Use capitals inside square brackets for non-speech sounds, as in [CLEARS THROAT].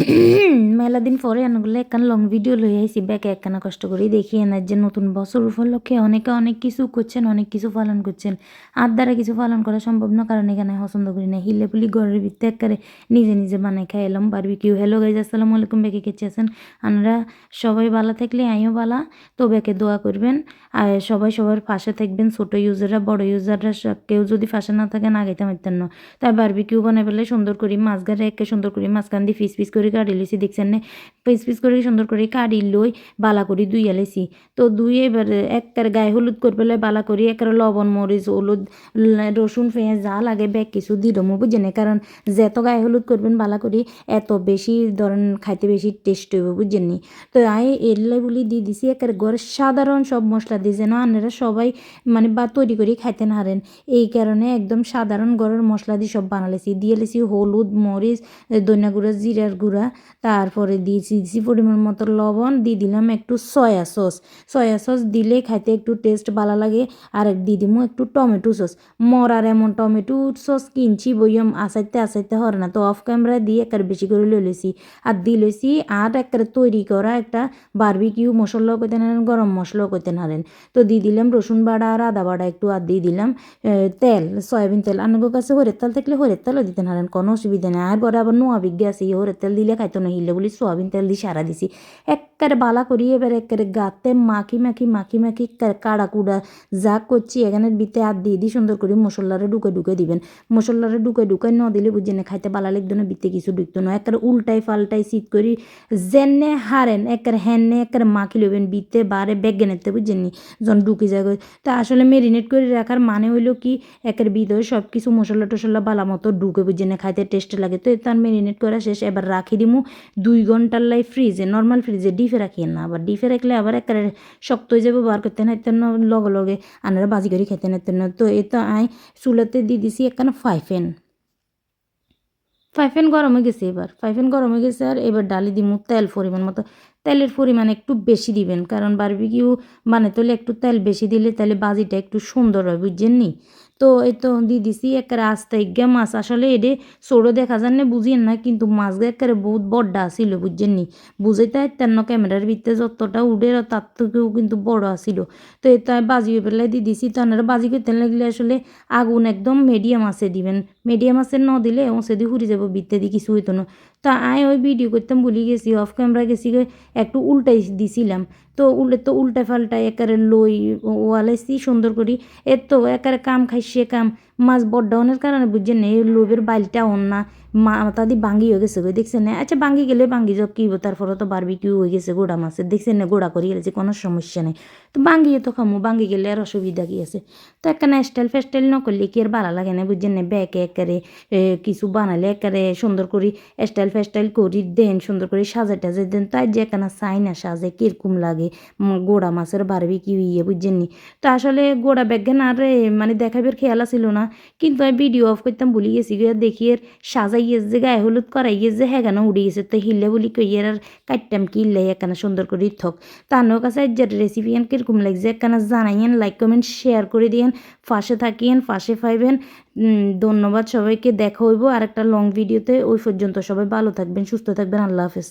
mm. [CLEARS THROAT] মেলা দিন পরে আনগুলো একখান লং ভিডিও লই আইছি ব্যাকে একখানা কষ্ট করেই দেখি এনার যে নতুন বছর উপলক্ষে অনেকে অনেক কিছু করছেন, অনেক কিছু পালন করছেন। আর দ্বারা কিছু পালন করা সম্ভব না, কারণ এখানে পছন্দ করি না হিলে পুলি ঘরের ভিতরে একবারে নিজে নিজে বানাই খাই এলাম বারবি কিউ হ্যালো গাইজ আসসালামু আলাইকুম ব্যাকে কেছে আছেন? আমরা সবাই ভালো থাকলে আইও বালা তো ব্যাকে দোয়া করবেন। আর সবাই সবার পাশে থাকবেন, ছোট ইউজাররা বড় ইউজাররা কেউ যদি পাশে না থাকেন, আগাইতে পারতেন না। তাই বারবি কিউ বানাই পেলে সুন্দর করি মাছ গাড়ে, একে সুন্দর করি মাঝখান দিয়ে ফিস ফিস করে কাটি লিছি দেখছেন? না পিস পিস করে সুন্দর করে কাটি লই বালা করি দুই লেছি। তো দুই এবার একবার গায়ে হলুদ করে পেলে বালা করি একবার লবণ, মরিচ, হলুদ রসুন পেঁয়াজ যা লাগে ব্যাগ কিছু দি দমু বুঝছেন কারণ যেত গায়ে হলুদ করবেন বালা করি, এত বেশি ধরেন খাইতে বেশি টেস্ট হইব বুঝছেন নি? তো আই এলাই বলি দিয়ে দিছি একের ঘরে সাধারণ সব মশলা দিয়েছে না আপনারা সবাই মানে বা তৈরি করে খাইতে না হারেন। এই কারণে একদম সাধারণ ঘরের মশলা দিয়ে সব বানালেছি। দিয়ে লেছি হলুদ, মরিচ, ধনিয়া গুঁড়া, জিরার গুঁড়া, তারপরে দিয়েছি দিয়েছি পরিমাণ মতো লবণ দিয়ে দিলাম একটু সয়া সস সয়া সস দিলে খাইতে একটু টেস্ট ভালো লাগে। আর দিয়ে দিমু একটু টমেটো সস মরার এমন টমেটো সস কিনছি, বইয়ম আসাইতে আসাইতে হরে না। তো অফ ক্যামেরা দিয়ে একের বেশি করে লই লইছি। আর দিয়ে লইছি আর একের তৈরি করা একটা বারবিকিউ মশলাও করতে নারেন গরম মশলাও করতে নারেন তো দিয়ে দিলাম রসুন বাড়া আর আদা বাড়া একটু আর দিয়ে দিলাম তেল, সয়াবিন তেল। আপনাদের কাছে হরের তেল থাকলে হরের তেলও দিতে নারেন কোনো অসুবিধা নেই। আর বড় আবার নোয়া বিজ্ঞা আছে হরের তেল দিলে খাইতো না, হিলে বলি সয়াবিন তেল দিয়ে সারা দিছি। একবারে বালা করি, এবার একবারে গাতে মাখি মাখি মাখি মাখি কাড়া কুড়া যা করছি এখানে বিতে আর দিয়ে দিই সুন্দর করে মশলারে ঢুকে ঢুকে দিবেন। মশলারে ঢুকে ঢুকে ন দিলে বুঝে না, খাইতে বালা লাগতো না বিতে কিছু ঢুকতো না। একবারে উল্টাই ফাল্টাই শীত করি জেনে হারেন, একের হ্যানে একের মাখি লইবেন বিতে বারে বেগে নেতে বুঝছেন নি, যখন ঢুকে যায় তা আসলে মেরিনেট করে রাখার মানে হইল কি, একের ভিতরে সব কিছু মশলা টশলা বালা মতো ঢুকে না, খাইতে টেস্ট লাগে। তো তার মেরিনেট করা শেষ, এবার রাখি দিমু। দুই ঘণ্টার লাই ফ্রিজে নর্মাল ফ্রিজে ডিফে রাখিয়েন না। আবার ডিফে রাখলে আবার একেবারে শক্ত হয়ে যাবে, বার করতে না না লগে লগে আনারা বাজি করে খেতে না না তো এ তো আই চুলাতে দিয়ে দিছি একখানা ফাইফেন ফাইফেন গরম হয়ে গেছে এবার। ফাইফেন গরম হয়ে গেছে আর এবার ডালি দিমু তেল পরিমাণ মতো। তেলের পরিমাণ একটু বেশি দিবেন, কারণ বারবিকিউ বানাতে হলে একটু তেল বেশি দিলে তাহলে বাজিটা একটু সুন্দর হয়, বুঝছেন নি? তো এই তো দিয়ে দিছি আস্তে গিয়া মাছ। আসলে এডে ছোটো দেখা যান না বুঝিয়েন না কিন্তু মাছ একেবারে বহুত বড্ডা আসিল বুঝছেন নি বুঝাইতে তেন ক্যামেরার ভিতরে যতটা উঠে তার থেকেও কিন্তু বড় আসিল তো এটা বাজি পেলাই দিয়ে দিছি তো আপনারা বাজি করতে লাগলে আসলে আগুন একদম মিডিয়াম আছে দিবেন। মিডিয়াম আছে ন দিলে ও সেদি ঘুরে যাব বিত্তে দিয়ে কিছু হইতো না। তা আয় ওই ভিডিও করতাম, ভুলি গেছি, অফ ক্যামেরা গেছি একটু উল্টাই দিছিলাম। তো উল্টে তো উল্টা ফাল্টা একারে লই ওয়ালাইছি সুন্দর করি। এর তো একারে কাম খাইছে কাম মাছ বড্ডাউনের কারণে বুঝছেন এই লোভের বাইলটা না। মাথা দিয়ে ভাঙ্গি হয়ে গেছে দেখছেন না? আচ্ছা ভাঙ্গি গেলে ভাঙ্গি যাক কী তারপরে তো বারবি কিউ হয়ে গেছে গোড়া মাছের। দেখছেন না, গোড়া করে গেছে কোনো সমস্যা নেই। তো ভাঙ্গিয়ে তো খামো, ভাঙ্গি গেলে আর অসুবিধা কি আছে? তো একখানে স্টাইল ফেস্টাইল ন করলে কি আর ভালো লাগে না? বুঝছেন না, ব্যাকে একারে কিছু বানালে একারে সুন্দর করি, স্টাইল ফেস্টাইল করি, দেন সুন্দর করে সাজা টাজা দেন, তাই যে একখানা চাই না সাজে কীরকম লাগে গোড়া মাছের বারবি কি ইয়ে বুঝছেন নি? তো আসলে গোড়া ব্যাগেন আর মানে দেখাবের খেয়াল ছিল না। কিন্তু আমি ভিডিও অফ করতাম ভুলে গেছি দেখি এর সাজাইয়ে যে গায়ে হলুদ করাইয়ে যে হেগানো উড়ে গেছে, তো হিলে বলি কইয়ের আর কাটতাম কি হিলে এখানে সুন্দর করে থক তার কাছে যে রেসিপি এন কীরকম লাগছে এখানে জানাইয়েন লাইক কমেন্ট শেয়ার করে দিয়েন, ফাঁসে থাকিয়েন ফাঁসে পাইবেন ধন্যবাদ সবাইকে, দেখা হইব আর একটা লং ভিডিওতে ওই পর্যন্ত সবাই ভালো থাকবেন, সুস্থ থাকবেন, আল্লাহ হাফেজ।